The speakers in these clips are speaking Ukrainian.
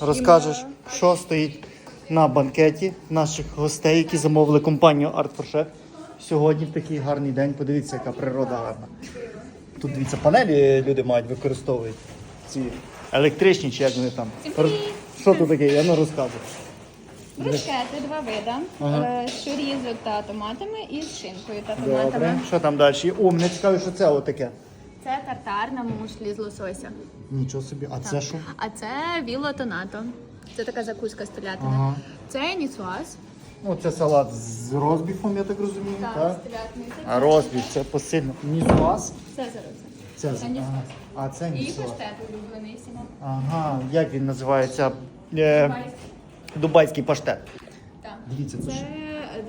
розкажеш, що стоїть на банкеті наших гостей, які замовили компанію Art for Chef. Сьогодні в такий гарний день. Подивіться, яка природа гарна. Тут дивіться, панелі люди мають використовують ці електричні, чи як вони там. Що тут таке? Я не розказую. Брускети, два вида. Ага. Е, з чорізо та томатами і з шинкою та томатами. Добре. Що там далі? О, мене цікаво, що це отаке. Це тартар на мушлі з лосося. Нічого собі. А це що? А це віло тонато. Це така закуска з телятини. Ага. Це ніцуаз. Ну, це салат з розбіфом, я так розумію. Так, Так? з. Це- А розбіф це посильно. Нізуаз. Це зараз. Це, Це ніцуаз. ага. А це І паштет улюблений Сімо. Ага, як він називається? Е, дубайський паштет. Так. Дивіться, це Це.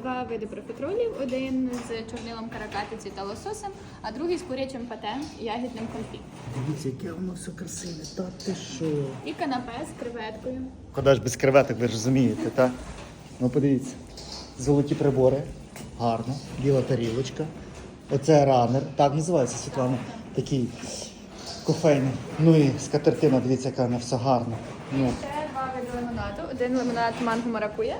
Два види профітролів. Один з чорнилом каракатиці та лососем, а другий з курячим пате і ягідним конфі. Дивіться, яке воно все красиве. Та ти що? І канапе з креветкою. Куди ж без креветок, ви ж розумієте, так? Ну подивіться. Золоті прибори. Гарно. Біла тарілочка. Оце ранер. Так називається Світлана. Такий кофейний. Ну і скатертина, дивіться, яка вона все гарно. Ну. Це два види лимонаду. Один лимонад манго маракуя,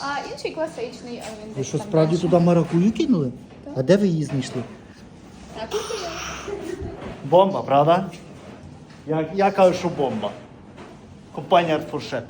а інший класичний. А він Ви десь що там справді туди маракую кинули? А де ви її знайшли? Так, і є. Бомба, правда? Я, я кажу, що бомба. Компанія Артфуршет.